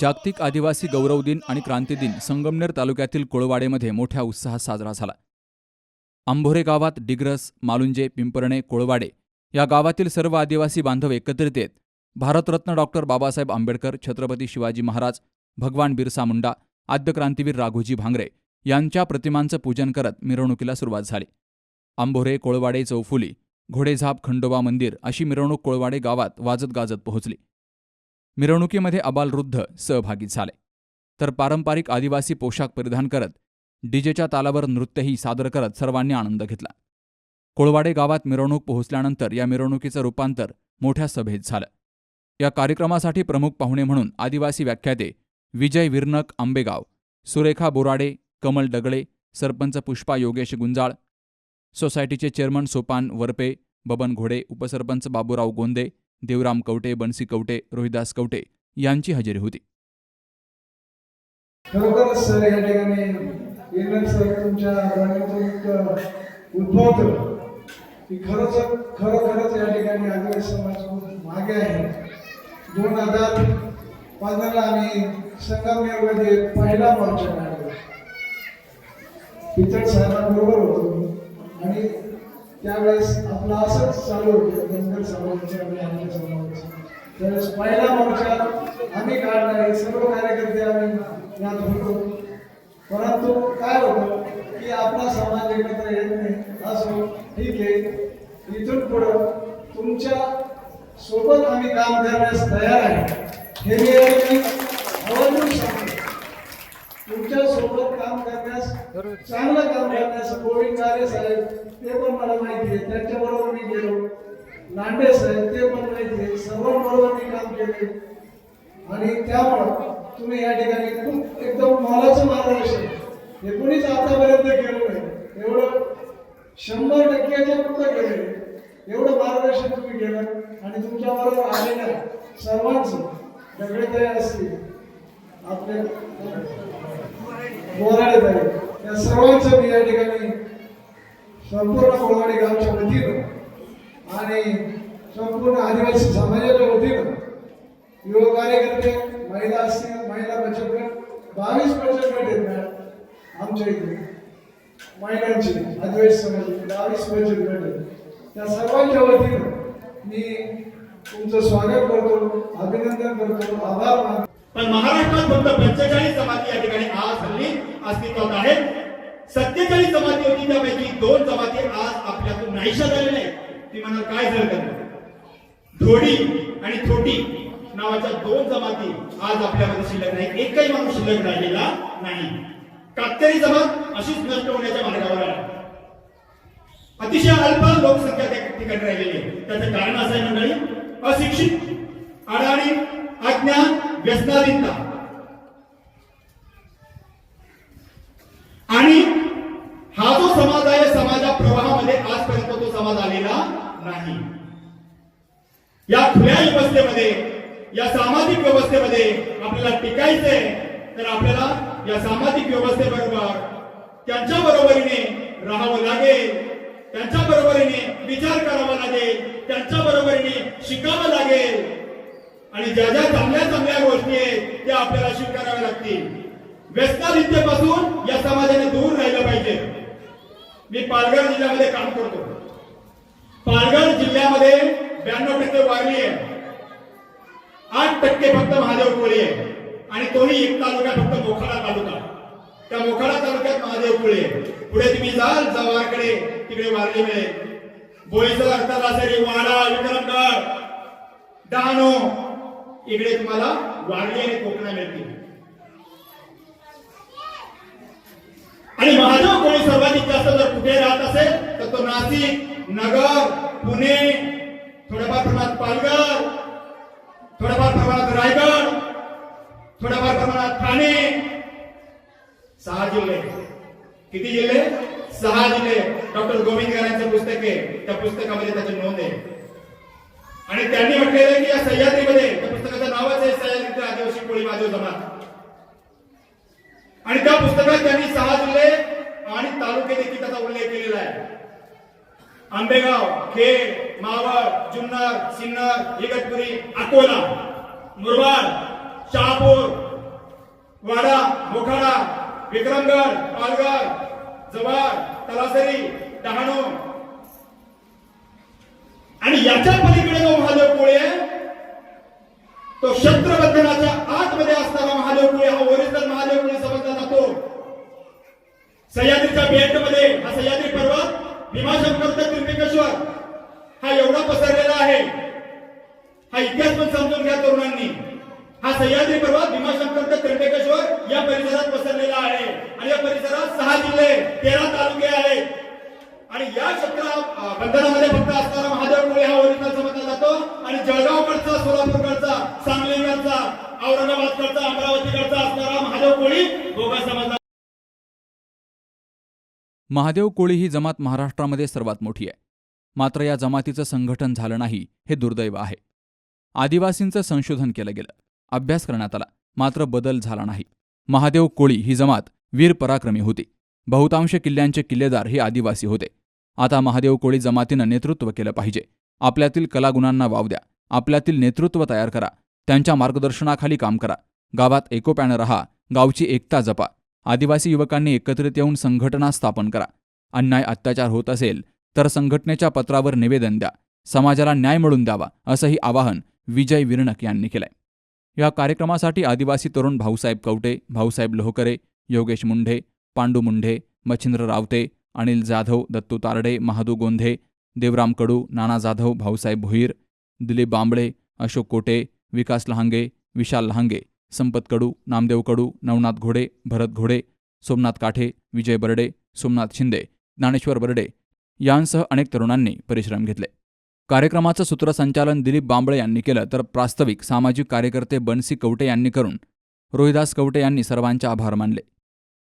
जागतिक आदिवासी गौरव दिन आणि क्रांती दिन संगमनेर तालुक्यातील कोळवाडेमध्ये मोठ्या उत्साहात साजरा झाला. आंभोरे गावात डिग्रस मालुंजे पिंपरणे कोळवाडे या गावातील सर्व आदिवासी बांधव एकत्रित येत भारतरत्न डॉक्टर बाबासाहेब आंबेडकर छत्रपती शिवाजी महाराज भगवान बिरसा मुंडा आद्य क्रांतीवीर राघोजी भांगरे यांच्या प्रतिमांचं पूजन करत मिरवणुकीला सुरुवात झाली. आंभोरे कोळवाडे चौफुली घोडेझाप खंडोबा मंदिर अशी मिरवणूक कोळवाडे गावात वाजत गाजत पोहोचली. मिरवणुकीमध्ये अबालवृद्ध सहभागी झाले. तर पारंपरिक आदिवासी पोशाख परिधान करत डीजेच्या तालावर नृत्यही सादर करत सर्वांनी आनंद घेतला. कोळवाडे गावात मिरवणूक पोहोचल्यानंतर या मिरवणुकीचं रूपांतर मोठ्या सभेत झालं. या कार्यक्रमासाठी प्रमुख पाहुणे म्हणून आदिवासी व्याख्याते विजय विरनक आंबेगाव सुरेखा बोराडे कमल डगळे सरपंच पुष्पा योगेश गुंजाळ सोसायटीचे चेअरमन सोपान वरपे बबन घोडे उपसरपंच बाबूराव गोंदे देवराम कवटे बनसी कवटे रोहिदास कवटे यांची हजेरी होती. खरोखरच सर या ठिकाणी येणार सर तुमच्या गाण्यातून एक उद्भवतं की खरंच खरोखरच या ठिकाणी आदिवासी समाज खूप मागे आहे. दोन हजार पंधराला आम्ही संगमनेरमध्ये पहिला मोर्चा काढला. पितळ साहेबांबरोबर होतो. आणि त्यावेळेस आपलं असंच चालू होतं. धनगर समाजाचे आणि आमच्या समाजाचे त्यावेळेस पहिला मोर्चा आम्ही काढणार आहे सर्व कार्यकर्ते आम्ही यात होतो. परंतु काय होतं की आपला समाज एकत्र येत नाही. असो ठीक आहे. इथून पुढं तुमच्यासोबत आम्ही काम करण्यास तयार आहे. हे मी या आवर्जून सांगतो तुमच्यासोबत काम चांगलं काम करण्याचं गोविंद गारे साहेब ते पण मला माहिती आहे. त्यांच्याबरोबर मी गेलो. नांडे साहेब ते पण माहिती आहे. सर्वांबरोबर मी काम केले. आणि त्यामुळं तुम्ही या ठिकाणी खूप एकदम मोलाचं मार्गदर्शन. हे कोणीच आतापर्यंत केलं नाही. एवढं शंभर टक्क्याच्या पुढं गेले एवढं मार्गदर्शन तुम्ही केलं आणि तुमच्याबरोबर आलेल्या सर्वांचं दगडे तयार असतील. आपले बोराडे झाले. या सर्वांचं मी या ठिकाणी संपूर्ण कोळवाडी गावच्या वतीनं आणि संपूर्ण आदिवासी समाजाच्या वतीनं युवक कार्यकर्ते महिला असतील महिला बचत गट बावीस बचत गट आहेत मॅडम आमच्या इथे. महिलांची आदिवासी समाजाची बावीस बचत गट आहेत. त्या सर्वांच्या वतीनं मी तुमचं स्वागत करतो अभिनंदन करतो आभार मानतो. पण महाराष्ट्रात फक्त पंचेचाळीस अस्तित्वात आहेत. सत्तेचाळीस जमाती होती त्यापैकी दोन जमाती आज आपल्यातून नाहीशा झालेल्या आहेत. ती म्हणा काय झालं त्यांना? धोडी आणि थोटी नावाच्या दोन जमाती आज आपल्यामध्ये शिल्लक नाही. एकही माणूस शिल्लक राहिलेला नाही. कातकरी जमात अशीच नष्ट होण्याच्या मार्गावर आहे. अतिशय अल्प लोकसंख्या त्या ठिकाणी राहिलेली आहे. त्याचं कारण असं आहे मंडळी अशिक्षित अडाणी अज्ञान व्यसनाधीनता आणि हा जो समाज आहे समाजा प्रवाहामध्ये आजपर्यंत तो समाज आलेला नाही. या खुल्या व्यवस्थेमध्ये या सामाजिक व्यवस्थेमध्ये आपल्याला टिकायचंय तर आपल्याला या सामाजिक व्यवस्थेबरोबर त्यांच्या बरोबरीने राहावं लागेल. त्यांच्या बरोबरीने विचार करावा लागेल. त्यांच्या बरोबरीने शिकावं लागेल. आणि ज्या ज्या चांगल्या चांगल्या गोष्टी आहेत त्या आपल्याला स्वीकाराव्या लागतील. व्यसनाधित्यपासून या समाजाने दूर राहिलं पाहिजे. मी पालघर जिल्ह्यामध्ये काम करतो. पालघर जिल्ह्यामध्ये ब्याण्णव टक्के वारली आहे. आठ टक्के फक्त महादेव कोळी आहे. आणि तोही एक तालुका फक्त मोखाडा तालुका. त्या मोखाडा तालुक्यात महादेव कोळी आहे. पुढे तुम्ही जाल जवारकडे तिकडे वारली मिळेल बोईसर तलासरी वाडा विक्रमगड डहाणू इकडे तुम्हाला वारली आणि कोकणा मिळतील आणि महादेव कोळी सर्वाधिक जास्त जर कुठे राहत असेल तर तो नाशिक नगर पुणे थोड्याफार प्रमाणात पालघर थोड्याफार प्रमाणात रायगड थोड्याफार प्रमाणात ठाणे. सहा जिल्हे. किती जिल्हे? सहा जिल्हे. डॉक्टर गोविंदकरांचं पुस्तक आहे त्या पुस्तकामध्ये त्याची नोंद आहे. आणि त्यांनी म्हटलेलं की या सह्याद्रीमध्ये त्या पुस्तकाचं नावच आहे सह्याद्रीचं आदिवासी कोळी माझे जमात. आणि त्या पुस्तकात त्यांनी सहा जिल्हे आणि तालुके देखील त्याचा उल्लेख केलेला आहे. आंबेगाव खेड मावळ जुन्नर सिन्नर इगतपुरी अकोला मुरबाड शहापूर वाडा मोखाडा विक्रमगड पालघर जव्हार तलासरी डहाणू. आणि याच्या पलीकडे जो महादेव कोळी आहे तो शस्त्रबंधनाच्या आतमध्ये असणारा महादेव कोळी हा ओरिजिनल महादेव कोळी समजला जातो सह्याद्रीच्या बेल्टमध्ये हा सह्याद्री पर्वत भीमाशंकर ते त्र्यंबकेश्वर हा एवढा पसरलेला आहे. हा इतिहास पण समजून घ्या तरुणांनी. हा सह्याद्री पर्वत भीमाशंकर ते त्र्यंबकेश्वर या परिसरात पसरलेला आहे. आणि या परिसरात सहा जिल्हे तेरा तालुके आहेत. आणि या क्षेत्र बंधनामध्ये फक्त असणारा महादेव हा ओरिजिनल समजला जातो. आणि जळगावकडचा सोलापूरकडचा सांगलीकडचा औरंगाबादकडचा अमरावतीकडचा असणारा महादेव कोळी गोगा समजला महादेव कोळी ही जमात महाराष्ट्रामध्ये सर्वात मोठी आहे. मात्र या जमातीचं संघटन झालं नाही हे दुर्दैव आहे. आदिवासींचं संशोधन केलं गेलं. अभ्यास करण्यात आला. मात्र बदल झाला नाही. महादेव कोळी ही जमात वीर पराक्रमी होती. बहुतांश किल्ल्यांचे किल्लेदार हे आदिवासी होते. आता महादेव कोळी जमातीनं नेतृत्व केलं पाहिजे. आपल्यातील कलागुणांना वाव द्या. आपल्यातील नेतृत्व तयार करा. त्यांच्या मार्गदर्शनाखाली काम करा. गावात एकोप्यानं रहा. गावची एकता जपा. आदिवासी युवकांनी एकत्रित येऊन संघटना स्थापन करा. अन्याय अत्याचार होत असेल तर संघटनेच्या पत्रावर निवेदन द्या. समाजाला न्याय मिळून द्यावा असंही आवाहन विजय विरणक यांनी केलंय. या कार्यक्रमासाठी आदिवासी तरुण भाऊसाहेब कवटे भाऊसाहेब लोहकरे योगेश मुंढे पांडू मुंढे मच्छिंद्र रावते अनिल जाधव दत्तू तारडे महादू गोंधे देवराम कडू नाना जाधव भाऊसाहेब भोईर दिलीप बांबळे अशोक कोटे विकास लहांगे विशाल लहांगे संपत कडू नामदेव कडू नवनाथ घोडे भरत घोडे सोमनाथ काठे विजय बर्डे सोमनाथ शिंदे ज्ञानेश्वर बर्डे यांसह अनेक तरुणांनी परिश्रम घेतले. कार्यक्रमाचं सूत्रसंचालन दिलीप बांबळे यांनी केलं तर प्रास्ताविक सामाजिक कार्यकर्ते बनसी कवटे यांनी करून रोहिदास कवटे यांनी सर्वांचे आभार मानले.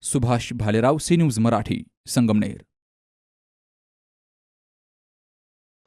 Subhash Bhalerao C news Marathi Sangamner.